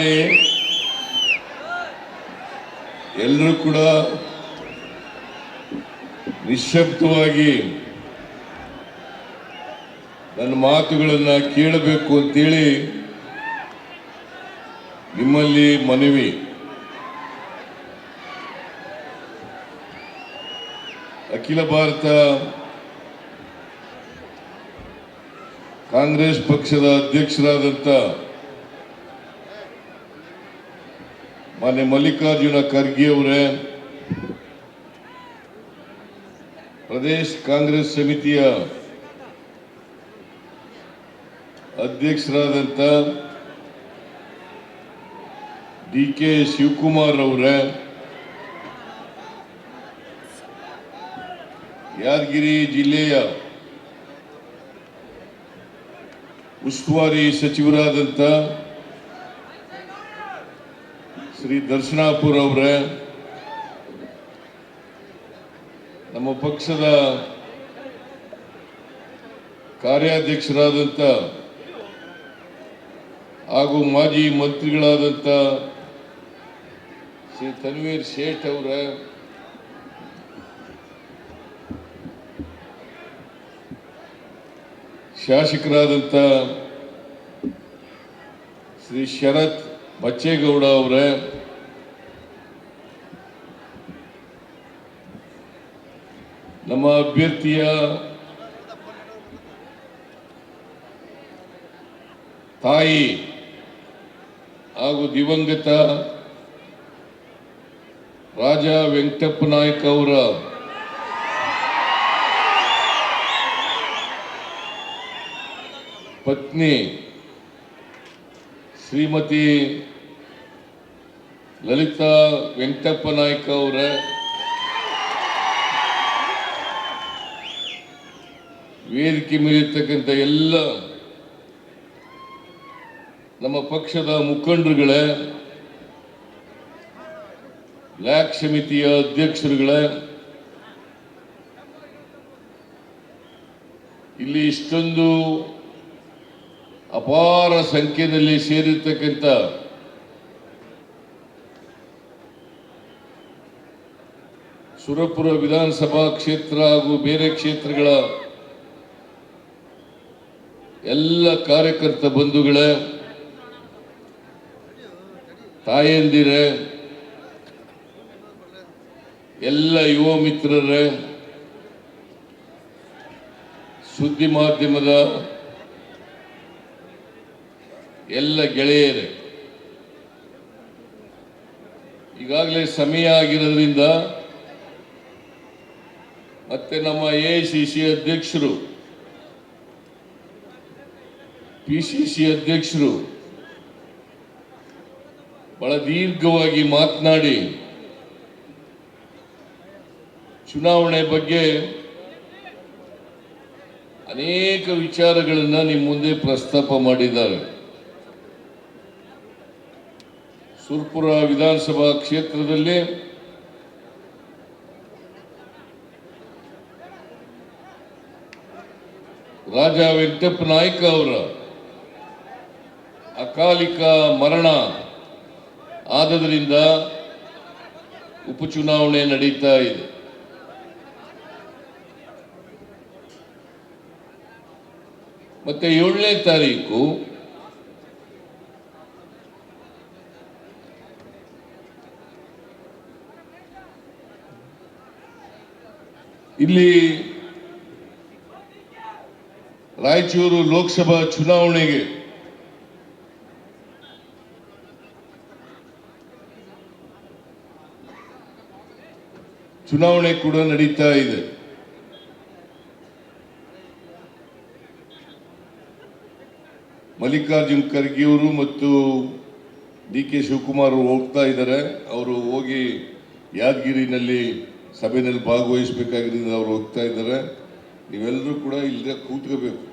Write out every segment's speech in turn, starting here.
ಮಾಡಿ ಎಲ್ಲರೂ ಕೂಡ ನಿಶಬ್ದವಾಗಿ ನನ್ನ ಮಾತುಗಳನ್ನು ಕೇಳಬೇಕು ಅಂತೇಳಿ ನಿಮ್ಮಲ್ಲಿ ಮನವಿ. ಅಖಿಲ ಭಾರತ ಕಾಂಗ್ರೆಸ್ ಪಕ್ಷದ ಅಧ್ಯಕ್ಷರಾದಂಥ ಮಾನ್ಯ ಮಲ್ಲಿಕಾರ್ಜುನ ಖರ್ಗೆ ಅವರೇ, ಪ್ರದೇಶ್ ಕಾಂಗ್ರೆಸ್ ಸಮಿತಿಯ ಅಧ್ಯಕ್ಷರಾದಂತ ಡಿ ಕೆ ಶಿವಕುಮಾರ್ ಅವರೇ, ಯಾದಗಿರಿ ಜಿಲ್ಲೆಯ ಉಸ್ತುವಾರಿ ಸಚಿವರಾದಂಥ ಶ್ರೀ ದರ್ಶನಾಪುರ್ ಅವರ, ನಮ್ಮ ಪಕ್ಷದ ಕಾರ್ಯಾಧ್ಯಕ್ಷರಾದಂಥ ಹಾಗೂ ಮಾಜಿ ಮಂತ್ರಿಗಳಾದಂಥ ಶ್ರೀ ತನ್ವೀರ್ ಶೇಠ್ ಅವರ ಶಾಸಕರಾದಂಥ ಶ್ರೀ ಶರತ್ ಬಚ್ಚೇಗೌಡ ಅವರೇ. ನಮ್ಮ ಅಭ್ಯರ್ಥಿಯ ತಾಯಿ ಹಾಗೂ ದಿವಂಗತ ರಾಜ ವೆಂಕಟಪ್ಪ ನಾಯ್ಕ ಅವರ ಪತ್ನಿ ಶ್ರೀಮತಿ ಲಲಿತಾ ವೆಂಕಟಪ್ಪ ನಾಯ್ಕ ಅವರ. ವೇದಿಕೆ ಮೇಲಿರ್ತಕ್ಕಂಥ ಎಲ್ಲ ನಮ್ಮ ಪಕ್ಷದ ಮುಖಂಡರುಗಳೇ ಲ್ಯಾಕ್ ಸಮಿತಿಯ ಅಧ್ಯಕ್ಷರುಗಳೇ, ಇಲ್ಲಿ ಇಷ್ಟೊಂದು ಅಪಾರ ಸಂಖ್ಯೆಯಲ್ಲಿ ಸೇರಿರ್ತಕ್ಕಂಥ ಸುರಪುರ ವಿಧಾನಸಭಾ ಕ್ಷೇತ್ರ ಹಾಗೂ ಬೇರೆ ಕ್ಷೇತ್ರಗಳ ಎಲ್ಲ ಕಾರ್ಯಕರ್ತ ಬಂಧುಗಳೇ, ತಾಯಂದಿರೇ, ಎಲ್ಲ ಯುವ ಮಿತ್ರರೇ, ಸುದ್ದಿ ಮಾಧ್ಯಮದ ಎಲ್ಲ ಗೆಳೆಯರೇ, ಈಗಾಗಲೇ ಸಮಯ ಆಗಿರೋದ್ರಿಂದ ಮತ್ತೆ ನಮ್ಮ ಎ ಸಿ ಸಿ ಅಧ್ಯಕ್ಷರು ಪಿ ಸಿ ಸಿ ಅಧ್ಯಕ್ಷರು ಬಹಳ ದೀರ್ಘವಾಗಿ ಮಾತನಾಡಿ, ಚುನಾವಣೆ ಬಗ್ಗೆ ಅನೇಕ ವಿಚಾರಗಳನ್ನ ನಿಮ್ಮ ಮುಂದೆ ಪ್ರಸ್ತಾಪ ಮಾಡಿದ್ದಾರೆ. ಸುರ್ಪುರ ವಿಧಾನಸಭಾ ಕ್ಷೇತ್ರದಲ್ಲಿ ರಾಜ ವೆಂಕಟಪ್ಪ ನಾಯ್ಕ ಅವರ ಅಕಾಲಿಕ ಮರಣ ಆದದರಿಂದ ಉಪಚುನಾವಣೆ ನಡೀತಾ ಇದೆ. ಮತ್ತೆ ಏಳನೇ ತಾರೀಕು ಇಲ್ಲಿ ರಾಯಚೂರು ಲೋಕಸಭಾ ಚುನಾವಣೆಗೆ ಚುನಾವಣೆ ಕೂಡ ನಡೀತಾ ಇದೆ. ಮಲ್ಲಿಕಾರ್ಜುನ್ ಖರ್ಗೆ ಅವರು ಮತ್ತು ಡಿ ಕೆ ಶಿವಕುಮಾರ್ ಹೋಗ್ತಾ ಇದ್ದಾರೆ. ಅವರು ಹೋಗಿ ಯಾದಗಿರಿನಲ್ಲಿ ಸಭೆಯಲ್ಲಿ ಭಾಗವಹಿಸಬೇಕಾಗಿರೋದ್ರಿಂದ ಅವರು ಹೋಗ್ತಾ ಇದ್ದಾರೆ. ನೀವೆಲ್ಲರೂ ಕೂಡ ಇಲ್ಲದೆ ಕೂತ್ಕೋಬೇಕು.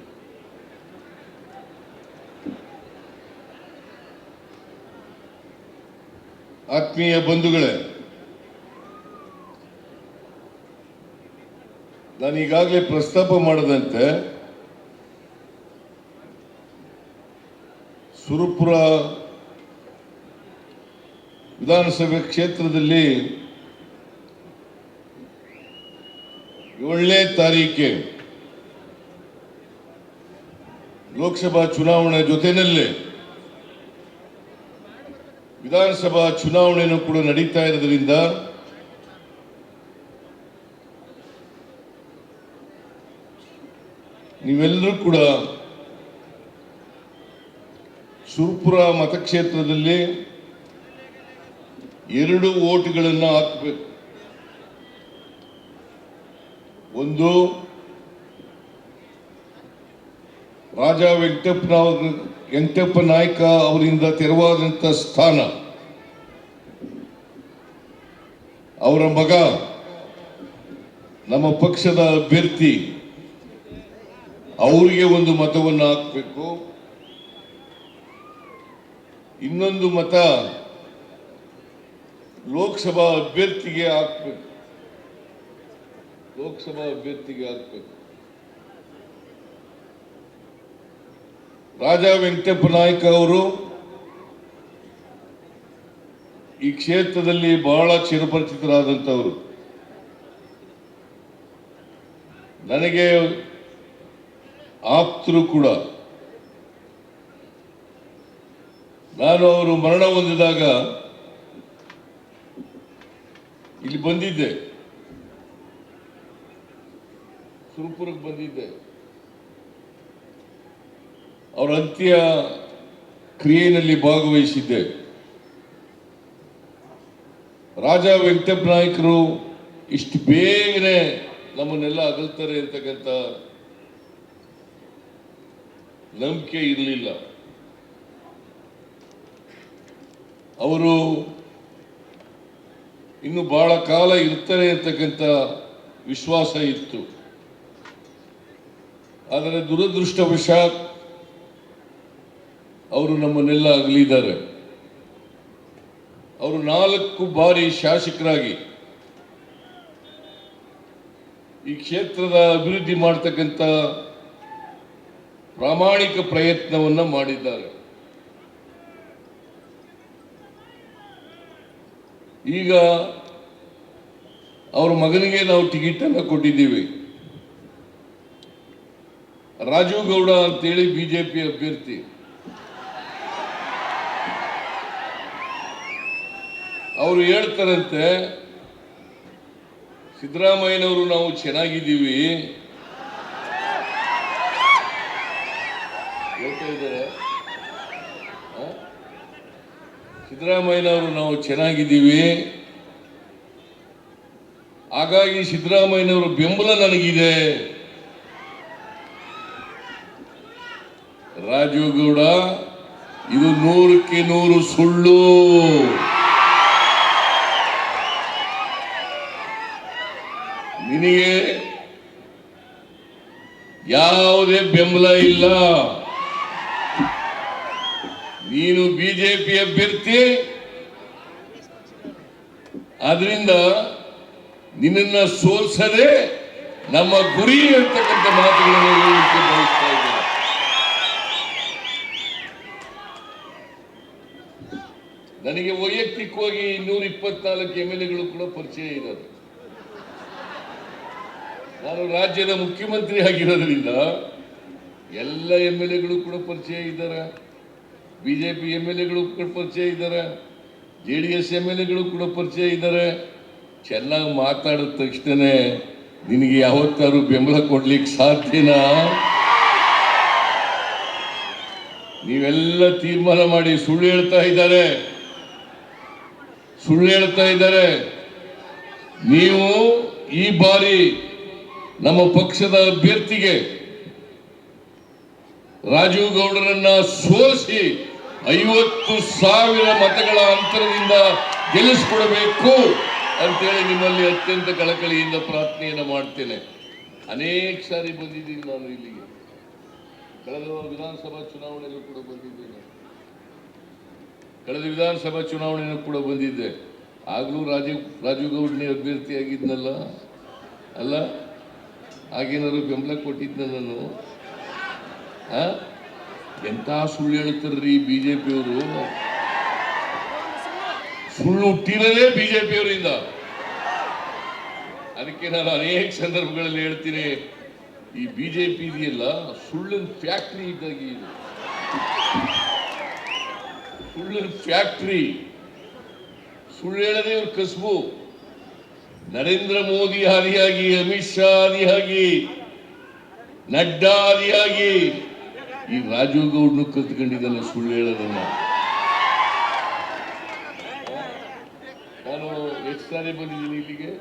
ಆತ್ಮೀಯ ಬಂಧುಗಳೇ ನಾನು ಈಗಾಗಲೇ ಪ್ರಸ್ತಾಪ ಮಾಡದಂತೆ ಸುರಪುರ ವಿಧಾನಸಭೆ ಕ್ಷೇತ್ರದಲ್ಲಿ ಏಳನೇ ತಾರೀಕೆ ಲೋಕಸಭಾ ಚುನಾವಣೆ ಜೊತೆಯಲ್ಲೇ ವಿಧಾನಸಭಾ ಚುನಾವಣೆಯನ್ನು ಕೂಡ ನಡೀತಾ ಇರೋದ್ರಿಂದ ನೀವೆಲ್ಲರೂ ಕೂಡ ಸುರ್ಪುರ ಮತಕ್ಷೇತ್ರದಲ್ಲಿ ಎರಡು ಓಟ್ಗಳನ್ನು ಹಾಕಬೇಕು. ಒಂದು ರಾಜ ವೆಂಕಟಪ್ಪನ ವೆಂಕಟಪ್ಪ ನಾಯ್ಕ ಅವರಿಂದ ತೆರವಾದಂತ ಸ್ಥಾನ. ಅವರ ಮಗ, ನಮ್ಮ ಪಕ್ಷದ ಅಭ್ಯರ್ಥಿ, ಅವರಿಗೆ ಒಂದು ಮತವನ್ನು ಹಾಕಬೇಕು. ಇನ್ನೊಂದು ಮತ ಲೋಕಸಭಾ ಅಭ್ಯರ್ಥಿಗೆ ಹಾಕ್ಬೇಕು. ಲೋಕಸಭಾ ಅಭ್ಯರ್ಥಿಗೆ ಹಾಕ್ಬೇಕು. ರಾಜ ವೆಂಕಟಪ್ಪ ನಾಯ್ಕ ಅವರು ಈ ಕ್ಷೇತ್ರದಲ್ಲಿ ಬಹಳ ಚಿರಪರಿಚಿತರಾದಂಥವರು ನನಗೆ ಆಪ್ತರು ಕೂಡ. ನಾನು ಅವರು ಮರಣ ಹೊಂದಿದಾಗ ಇಲ್ಲಿ ಬಂದಿದ್ದೆ. ಸುರಪುರಕ್ಕೆ ಬಂದಿದ್ದೆ. ಅವರ ಅಂತ್ಯ ಕ್ರಿಯೆಯಲ್ಲಿ ಭಾಗವಹಿಸಿದ್ದೆ. ರಾಜ ವೆಂಕಟಪ್ಪ ನಾಯಕರು ಇಷ್ಟು ಬೇಗನೆ ನಮ್ಮನ್ನೆಲ್ಲ ಅಗಲ್ತಾರೆ ಅಂತಕ್ಕಂಥ ನಂಬಿಕೆ ಇರಲಿಲ್ಲ. ಅವರು ಇನ್ನು ಬಹಳ ಕಾಲ ಇರ್ತಾರೆ ಅಂತಕ್ಕಂಥ ವಿಶ್ವಾಸ ಇತ್ತು. ಆದರೆ ದುರದೃಷ್ಟವಶಾತ್ ಅವರು ನಮ್ಮನ್ನೆಲ್ಲ ಅಗಲಿದ್ದಾರೆ. ಅವರು ನಾಲ್ಕು ಬಾರಿ ಶಾಸಕರಾಗಿ ಈ ಕ್ಷೇತ್ರದ ಅಭಿವೃದ್ಧಿ ಮಾಡತಕ್ಕಂತ ಪ್ರಾಮಾಣಿಕ ಪ್ರಯತ್ನವನ್ನ ಮಾಡಿದ್ದಾರೆ. ಈಗ ಅವ್ರ ಮಗನಿಗೆ ನಾವು ಟಿಕೆಟ್ ಅನ್ನ ಕೊಟ್ಟಿದ್ದೀವಿ. ರಾಜೀವ್ ಗೌಡ ಅಂತೇಳಿ ಬಿಜೆಪಿ ಅಭ್ಯರ್ಥಿ. ಅವರು ಹೇಳ್ತಾರಂತೆ, ಸಿದ್ದರಾಮಯ್ಯನವರು ನಾವು ಚೆನ್ನಾಗಿದ್ದೀವಿ. ಹೇಳ್ತಾ ಇದ್ದಾರೆ. ಸಿದ್ದರಾಮಯ್ಯನವರು ನಾವು ಚೆನ್ನಾಗಿದ್ದೀವಿ. ಹಾಗಾಗಿ ಸಿದ್ದರಾಮಯ್ಯನವರ ಬೆಂಬಲ ನನಗಿದೆ. ರಾಜೀವ್ ಗೌಡ, ಇದು ನೂರಕ್ಕೆ ನೂರು ಸುಳ್ಳು. ನಿನಗೆ ಯಾವುದೇ ಬೆಂಬಲ ಇಲ್ಲ. ನೀನು ಬಿಜೆಪಿ ಅಭ್ಯರ್ಥಿ. ಆದ್ರಿಂದ ನಿನ್ನನ್ನ ಸೋಲ್ಸದೆ ನಮ್ಮ ಗುರಿ ಅಂತಕ್ಕಂಥ ಮಾತುಗಳನ್ನು ಹೇಳಲಿಕ್ಕೆ ಬಯಸ್ತಾ ನನಗೆ ವೈಯಕ್ತಿಕವಾಗಿ ಇನ್ನೂರ ಇಪ್ಪತ್ನಾಲ್ಕು ಎಂ ಎಲ್ ಎಗಳು ಕೂಡ ಪರಿಚಯ ಇದ್ದಾರೆ ನಾನು ರಾಜ್ಯದ ಮುಖ್ಯಮಂತ್ರಿ ಆಗಿರೋದ್ರಿಂದ ಎಲ್ಲ ಎಂ ಎಲ್ ಎಗಳು ಕೂಡ ಪರಿಚಯ ಇದ್ದಾರೆ. ಬಿಜೆಪಿ ಎಂ ಎಲ್ ಎಗಳು ಕೂಡ ಪರಿಚಯ ಇದ್ದಾರೆ. J D S M L ಎಗಳು ಕೂಡ ಪರಿಚಯ ಇದ್ದಾರೆ. ಚೆನ್ನಾಗಿ ಮಾತಾಡಿದ ತಕ್ಷಣನೇ ನಿನಗೆ ಯಾವತ್ತಾರು ಬೆಂಬಲ ಕೊಡ್ಲಿಕ್ಕೆ ಸಾಧ್ಯನಾ? ನೀವೆಲ್ಲ ತೀರ್ಮಾನ ಮಾಡಿ ಸುಳ್ಳು ಹೇಳ್ತಾ ಇದ್ದಾರೆ. ಸುಳ್ಳು ಹೇಳ್ತಾ ಇದ್ದಾರೆ. ನೀವು ಈ ಬಾರಿ ನಮ್ಮ ಪಕ್ಷದ ಅಭ್ಯರ್ಥಿಗೆ ರಾಜೀವ್ ಗೌಡರನ್ನ ಸೋಲಿಸಿ ಐವತ್ತು ಸಾವಿರ ಮತಗಳ ಅಂತರದಿಂದ ಗೆಲ್ಲಿಸ್ಕೊಡಬೇಕು ಅಂತೇಳಿ ನಿಮ್ಮಲ್ಲಿ ಅತ್ಯಂತ ಕಳಕಳಿಯಿಂದ ಪ್ರಾರ್ಥನೆಯನ್ನು ಮಾಡ್ತೇನೆ. ಅನೇಕ ಸಾರಿ ಬಂದಿದ್ದೀನಿ ನಾನು ಇಲ್ಲಿಗೆ. ಕಳೆದ ವಿಧಾನಸಭಾ ಚುನಾವಣೆಯಲ್ಲೂ ಕೂಡ ಬಂದಿದ್ದೇನೆ ಕಳೆದ ವಿಧಾನಸಭಾ ಚುನಾವಣೆಯಲ್ಲೂ ಕೂಡ ಬಂದಿದ್ದೆ. ಆಗಲೂ ರಾಜೀವ್ ರಾಜೀವ್ ಗೌಡ್ನಿ ಅಭ್ಯರ್ಥಿಯಾಗಿದ್ನಲ್ಲ ಅಲ್ಲ? ಆಗೇನಾದ್ರು ಬೆಂಬಲ ಕೊಟ್ಟಿದ್ದ ನಾನು? ಎಂತ ಸುಳ್ಳು ಹೇಳ್ತಾರ್ರಿ ಬಿ ಜೆ ಪಿಯವರು ಸುಳ್ಳು ಬಿಜೆಪಿ ಅವರಿಂದ ಅದಕ್ಕೆ ನಾನು ಅನೇಕ ಸಂದರ್ಭಗಳಲ್ಲಿ ಹೇಳ್ತೀನಿ, ಈ ಬಿಜೆಪಿ ಇದೆಯಲ್ಲ, ಸುಳ್ಳಿನ ಫ್ಯಾಕ್ಟ್ರಿ ಇದ್ದಾಗಿ ಇದು. ಸುಳ್ಳಿನ ಫ್ಯಾಕ್ಟ್ರಿ. ಸುಳ್ಳು ಹೇಳದೆ ಇವ್ರ ಕಸಬು. ನರೇಂದ್ರ ಮೋದಿ ಹಾದಿಯಾಗಿ, ಅಮಿತ್ ಶಾ ಹಾದಿಯಾಗಿ, ನಡ್ಡಾ ಹಾದಿಯಾಗಿ, ಈ ರಾಜೀವ್ ಗೌಡ್ನು ಕಲ್ತ್ಕೊಂಡಿದ್ದಲ್ಲ ಸುಳ್ಳು ಹೇಳೋದನ್ನ. ನಾನು ಎಷ್ಟು ಸಾರಿ ಬಂದಿದ್ದೀನಿ ಇಲ್ಲಿಗೆ.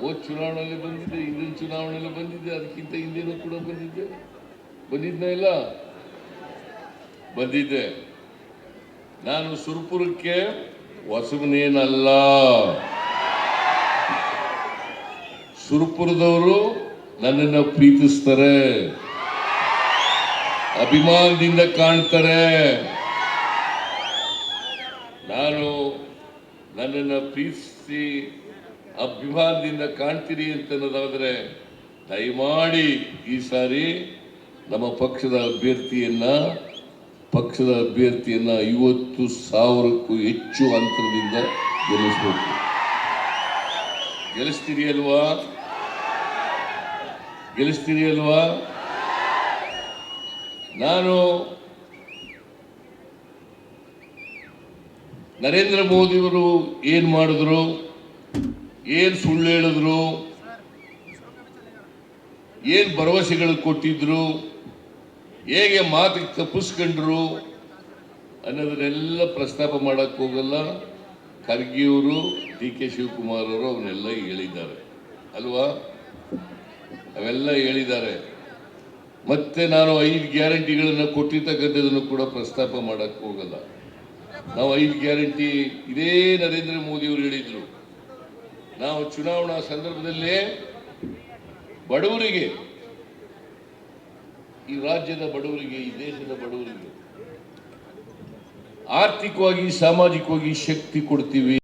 ಓದ್ ಚುನಾವಣೆಯಲ್ಲಿ ಬಂದಿದ್ದೆ, ಹಿಂದಿನ ಚುನಾವಣೆಯಲ್ಲಿ ಬಂದಿದ್ದೆ, ಅದಕ್ಕಿಂತ ಹಿಂದಿನ ಕೂಡ ಬಂದಿದ್ದೆ. ಬಂದಿದ್ನ ಇಲ್ಲ? ಬಂದಿದ್ದೆ. ನಾನು ಸುರ್ಪುರಕ್ಕೆ ಹೊಸಬನೇನಲ್ಲ. ಸುರ್ಪುರದವರು ನನ್ನನ್ನು ಪ್ರೀತಿಸ್ತಾರೆ. ಅಭಿಮಾನದಿಂದ ಕಾಣ್ತಾರೆ. ನಾನು ನನ್ನನ್ನು ಪ್ರೀತಿಸಿ ಅಭಿಮಾನದಿಂದ ಕಾಣ್ತೀರಿ ಅಂತ ಅನ್ನೋದಾದರೆ ದಯಮಾಡಿ ಈ ಸಾರಿ ನಮ್ಮ ಪಕ್ಷದ ಅಭ್ಯರ್ಥಿಯನ್ನ ಪಕ್ಷದ ಅಭ್ಯರ್ಥಿಯನ್ನ ಐವತ್ತು ಸಾವಿರಕ್ಕೂ ಹೆಚ್ಚು ಅಂತರದಿಂದ ಗೆಲ್ಲಿಸಬೇಕು. ಗೆಲ್ಲಿಸ್ತೀರಿ ಅಲ್ವಾ? ಗೆಲ್ಲಿಸ್ತೀರಿ ಅಲ್ವಾ? ನಾನು ನರೇಂದ್ರ ಮೋದಿಯವರು ಏನು ಮಾಡಿದ್ರು? ಏನು ಸುಳ್ಳು ಹೇಳಿದ್ರು? ಏನು ಭರವಸೆಗಳು ಕೊಟ್ಟಿದ್ರು? ಹೇಗೆ ಮಾತಿಗೆ ತಪ್ಪಿಸ್ಕೊಂಡ್ರು? ಅನ್ನೋದನ್ನೆಲ್ಲ ಪ್ರಸ್ತಾಪ ಮಾಡೋಕ್ಕೆ ಹೋಗಲ್ಲ. ಖರ್ಗೆಯವರು ಡಿ ಕೆ ಶಿವಕುಮಾರ್ ಅವರು ಅವನ್ನೆಲ್ಲ ಹೇಳಿದ್ದಾರೆ. ಅಲ್ವಾ? ಅವೆಲ್ಲ ಹೇಳಿದ್ದಾರೆ. ಮತ್ತೆ ನಾನು ಐದು ಗ್ಯಾರಂಟಿಗಳನ್ನು ಕೊಟ್ಟಿರ್ತಕ್ಕಂಥದ್ದನ್ನು ಕೂಡ ಪ್ರಸ್ತಾಪ ಮಾಡಕ್ ಹೋಗಲ್ಲ. ನಾವು ಐದು ಗ್ಯಾರಂಟಿ ಇದೇ ನರೇಂದ್ರ ಮೋದಿ ಅವರು ಹೇಳಿದ್ರು. ನಾವು ಚುನಾವಣಾ ಸಂದರ್ಭದಲ್ಲೇ ಬಡವರಿಗೆ, ಈ ರಾಜ್ಯದ ಬಡವರಿಗೆ, ಈ ದೇಶದ ಬಡವರಿಗೆ ಆರ್ಥಿಕವಾಗಿ, ಸಾಮಾಜಿಕವಾಗಿ ಶಕ್ತಿ ಕೊಡ್ತೀವಿ.